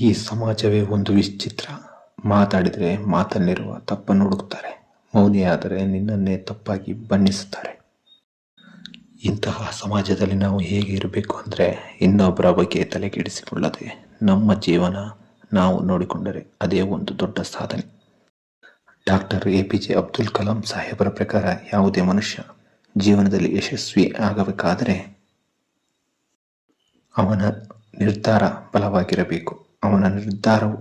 ಈ ಸಮಾಜವೇ ಒಂದು ವಿಚಿತ್ರ. ಮಾತಾಡಿದರೆ ಮಾತಲ್ಲಿರುವ ತಪ್ಪನ್ನು ಹುಡುಕ್ತಾರೆ. ಮೌನಿಯಾದರೆ ನಿನ್ನನ್ನೇ ತಪ್ಪಾಗಿ ಬಣ್ಣಿಸುತ್ತಾರೆ. ಇಂತಹ ಸಮಾಜದಲ್ಲಿ ನಾವು ಹೇಗೆ ಇರಬೇಕು ಅಂದರೆ ಇನ್ನೊಬ್ಬರ ಬಗ್ಗೆ ತಲೆಕೆಡಿಸಿಕೊಳ್ಳದೆ ನಮ್ಮ ಜೀವನ ನಾವು ನೋಡಿಕೊಂಡರೆ ಅದೇ ಒಂದು ದೊಡ್ಡ ಸಾಧನೆ. Doctor A P J Abdul Kalam ಸಾಹೇಬರ ಪ್ರಕಾರ ಯಾವುದೇ ಮನುಷ್ಯ ಜೀವನದಲ್ಲಿ ಯಶಸ್ವಿ ಆಗಬೇಕಾದರೆ ಅವನ ನಿರ್ಧಾರ ಬಲವಾಗಿರಬೇಕು. ಅವನ ನಿರ್ಧಾರವು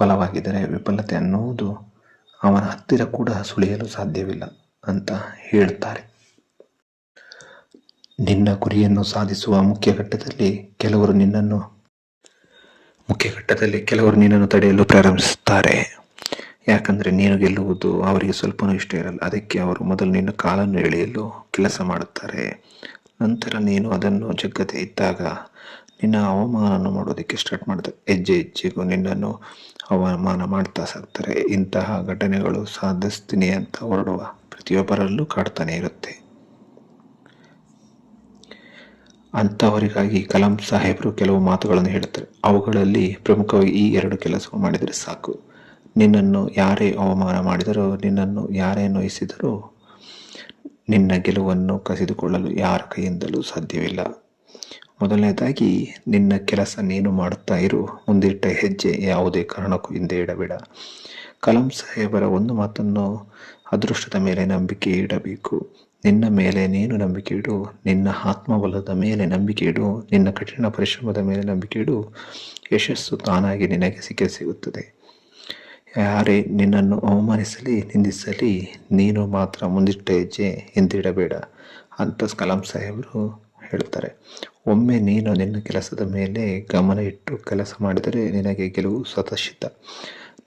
ಬಲವಾಗಿದ್ದರೆ ವಿಫಲತೆ ಅನ್ನುವುದು ಅವನ ಹತ್ತಿರ ಕೂಡ ಸುಳಿಯಲು ಸಾಧ್ಯವಿಲ್ಲ ಅಂತ ಹೇಳುತ್ತಾರೆ ನಿನ್ನ ಗುರಿಯನ್ನು ಸಾಧಿಸುವ ಮುಖ್ಯ ಘಟ್ಟದಲ್ಲಿ ಕೆಲವರು ನಿನ್ನನ್ನು, ಮುಖ್ಯ ಘಟ್ಟದಲ್ಲಿ ಕೆಲವರು ನಿನ್ನನ್ನು ತಡೆಯಲು ಪ್ರಾರಂಭಿಸುತ್ತಾರೆ. ಯಾಕಂದರೆ ನೀನು ಗೆಲ್ಲುವುದು ಅವರಿಗೆ ಸ್ವಲ್ಪನೂ ಇಷ್ಟ ಇರಲ್ಲ. ಅದಕ್ಕೆ ಅವರು ಮೊದಲು ನಿನ್ನ ಕಾಲನ್ನು ಎಳೆಯಲು ಕೆಲಸ ಮಾಡುತ್ತಾರೆ. ನಂತರ ನೀನು ಅದನ್ನು ಜಗ್ಗದೆ ಇದ್ದಾಗ ನಿನ್ನ ಅವಮಾನ ಮಾಡೋದಕ್ಕೆ ಸ್ಟಾರ್ಟ್ ಮಾಡ್ತಾರೆ ಹೆಜ್ಜೆ ಹೆಜ್ಜೆಗೂ ನಿನ್ನನ್ನು ಅವಮಾನ ಮಾಡ್ತಾ ಸಾಕ್ತಾರೆ. ಇಂತಹ ಘಟನೆಗಳು ಸಾಧಿಸ್ತೀನಿ ಅಂತ ಹೊರಡುವ ಪ್ರತಿಯೊಬ್ಬರಲ್ಲೂ ಕಾಡ್ತಾನೆ ಇರುತ್ತೆ. ಅಂಥವರಿಗಾಗಿ ಕಲಾಂ ಸಾಹೇಬರು ಕೆಲವು ಮಾತುಗಳನ್ನು ಹೇಳುತ್ತಾರೆ ಅವುಗಳಲ್ಲಿ ಪ್ರಮುಖವಾಗಿ ಈ ಎರಡು ಕೆಲಸಗಳು ಮಾಡಿದರೆ ಸಾಕು. ನಿನ್ನನ್ನು ಯಾರೇ ಅವಮಾನ ಮಾಡಿದರೂ, ನಿನ್ನನ್ನು ಯಾರೇ ನೋಯಿಸಿದರೂ ನಿನ್ನ ಗೆಲುವನ್ನು ಕಸಿದುಕೊಳ್ಳಲು ಯಾರ ಕೈಯಿಂದಲೂ ಸಾಧ್ಯವಿಲ್ಲ. ಮೊದಲನೇದಾಗಿ, ನಿನ್ನ ಕೆಲಸ ನೀನು ಮಾಡುತ್ತಾ ಇರು. ಮುಂದಿಟ್ಟ ಹೆಜ್ಜೆ ಯಾವುದೇ ಕಾರಣಕ್ಕೂ ಹಿಂದೆ ಇಡಬೇಡ. ಕಲಾಂ ಸಾಹೇಬರ ಒಂದು ಮಾತನ್ನು ಅದೃಷ್ಟದ ಮೇಲೆ ನಂಬಿಕೆ ಇಡಬೇಕು. ನಿನ್ನ ಮೇಲೆ ನೀನು ನಂಬಿಕೆ ಇಡು. ನಿನ್ನ ಆತ್ಮಬಲದ ಮೇಲೆ ನಂಬಿಕೆ ಇಡು. ನಿನ್ನ ಕಠಿಣ ಪರಿಶ್ರಮದ ಮೇಲೆ ನಂಬಿಕೆ ಇಡು. ಯಶಸ್ಸು ತಾನಾಗಿ ನಿನಗೆ ಸಿಕ್ಕೇ ಸಿಗುತ್ತದೆ. ಯಾರೇ ನಿನ್ನನ್ನು ಅವಮಾನಿಸಲಿ, ನಿಂದಿಸಲಿ, ನೀನು ಮಾತ್ರ ಮುಂದಿಟ್ಟ ಹೆಜ್ಜೆ ಹಿಂದಿಡಬೇಡ. ಅಂತ ಕಲಾಂ ಸಾಹೇಬರು ಹೇಳುತ್ತಾರೆ ಒಮ್ಮೆ ನೀನು ನಿನ್ನ ಕೆಲಸದ ಮೇಲೆ ಗಮನ ಇಟ್ಟು ಕೆಲಸ ಮಾಡಿದರೆ ನಿನಗೆ ಗೆಲುವು ಸ್ವತಃಸಿದ್ಧ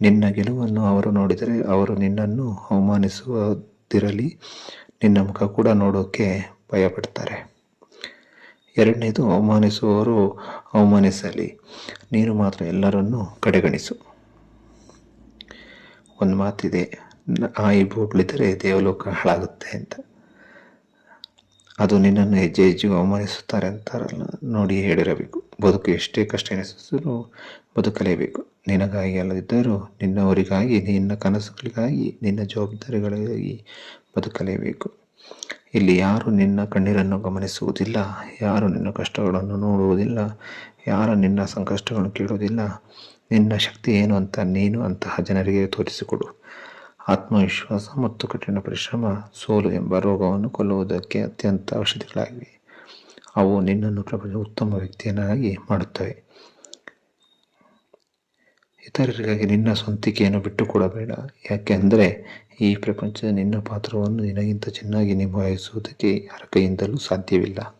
ನಿನ್ನ ಗೆಲುವನ್ನು ಅವರು ನೋಡಿದರೆ ಅವರು ನಿನ್ನನ್ನು ಅವಮಾನಿಸುವುದಿರಲಿ. ನಿನ್ನ ಮುಖ ಕೂಡ ನೋಡೋಕೆ ಭಯಪಡ್ತಾರೆ. ಎರಡನೇದು, ಅವಮಾನಿಸುವವರು ಅವಮಾನಿಸಲಿ. ನೀನು ಮಾತ್ರ ಎಲ್ಲರನ್ನೂ ಕಡೆಗಣಿಸು. ಒಂದು ಮಾತಿದೆ ನಾಯಿ ಬೂಗ್ಲಿದರೆ ದೇವಲೋಕ ಹಾಳಾಗುತ್ತೆ ಅಂತ. ಅದು ನಿನ್ನನ್ನು ಹೆಜ್ಜೆ ಹೆಜ್ಜೆಗೂ ಅವಮಾನಿಸುತ್ತಾರೆ ಅಂತಾರಲ್ಲ, ನೋಡಿ ಹೇಳಿರಬೇಕು. ಬದುಕು ಎಷ್ಟೇ ಕಷ್ಟ ಎನಿಸಿದರೂ ಬದುಕಲೇಬೇಕು. ನಿನಗಾಗಿ ಅಲ್ಲದಿದ್ದರೂ ನಿನ್ನವರಿಗಾಗಿ, ನಿನ್ನ ಕನಸುಗಳಿಗಾಗಿ, ನಿನ್ನ ಜವಾಬ್ದಾರಿಗಳಿಗಾಗಿ ಬದುಕಲೇಬೇಕು. ಇಲ್ಲಿ ಯಾರು ನಿನ್ನ ಕಣ್ಣೀರನ್ನು ಗಮನಿಸುವುದಿಲ್ಲ, ಯಾರು ನಿನ್ನ ಕಷ್ಟಗಳನ್ನು ನೋಡುವುದಿಲ್ಲ, ಯಾರು ನಿನ್ನ ಸಂಕಷ್ಟಗಳನ್ನು ಕೇಳುವುದಿಲ್ಲ. ನಿನ್ನ ಶಕ್ತಿ ಏನು ಅಂತ ನೀನು ಅಂತಹ ಜನರಿಗೆ ತೋರಿಸಿಕೊಡು. ಆತ್ಮವಿಶ್ವಾಸ ಮತ್ತು ಕಠಿಣ ಪರಿಶ್ರಮ, ಸೋಲು ಎಂಬ ರೋಗವನ್ನು ಕೊಲ್ಲುವುದಕ್ಕೆ ಅತ್ಯಂತ ಔಷಧಿಗಳಾಗಿವೆ. ಅವು ನಿನ್ನನ್ನು ಪ್ರಪಂಚ ಉತ್ತಮ ವ್ಯಕ್ತಿಯನ್ನಾಗಿ ಮಾಡುತ್ತವೆ. ಇತರರಿಗಾಗಿ ನಿನ್ನ ಸ್ವಂತಿಕೆಯನ್ನು ಬಿಟ್ಟುಕೊಡಬೇಡ. ಯಾಕೆಂದರೆ ಈ ಪ್ರಪಂಚದ ನಿನ್ನ ಪಾತ್ರವನ್ನು ನಿನಗಿಂತ ಚೆನ್ನಾಗಿ ನಿಭಾಯಿಸುವುದಕ್ಕೆ ಯಾರ ಸಾಧ್ಯವಿಲ್ಲ.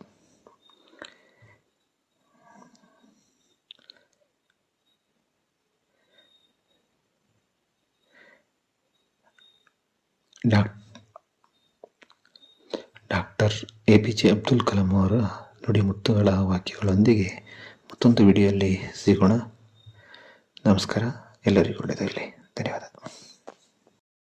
Doc, doctor A P J Abdul Kalam ಅವರ ನುಡಿಮುತ್ತುಗಳ ವಾಕ್ಯಗಳೊಂದಿಗೆ ಮತ್ತೊಂದು ವಿಡಿಯೋಯಲ್ಲಿ ಸಿಗೋಣ. ನಮಸ್ಕಾರ, ಎಲ್ಲರಿಗೂ ಒಳ್ಳೆಯದಾಗಲಿ ಧನ್ಯವಾದ.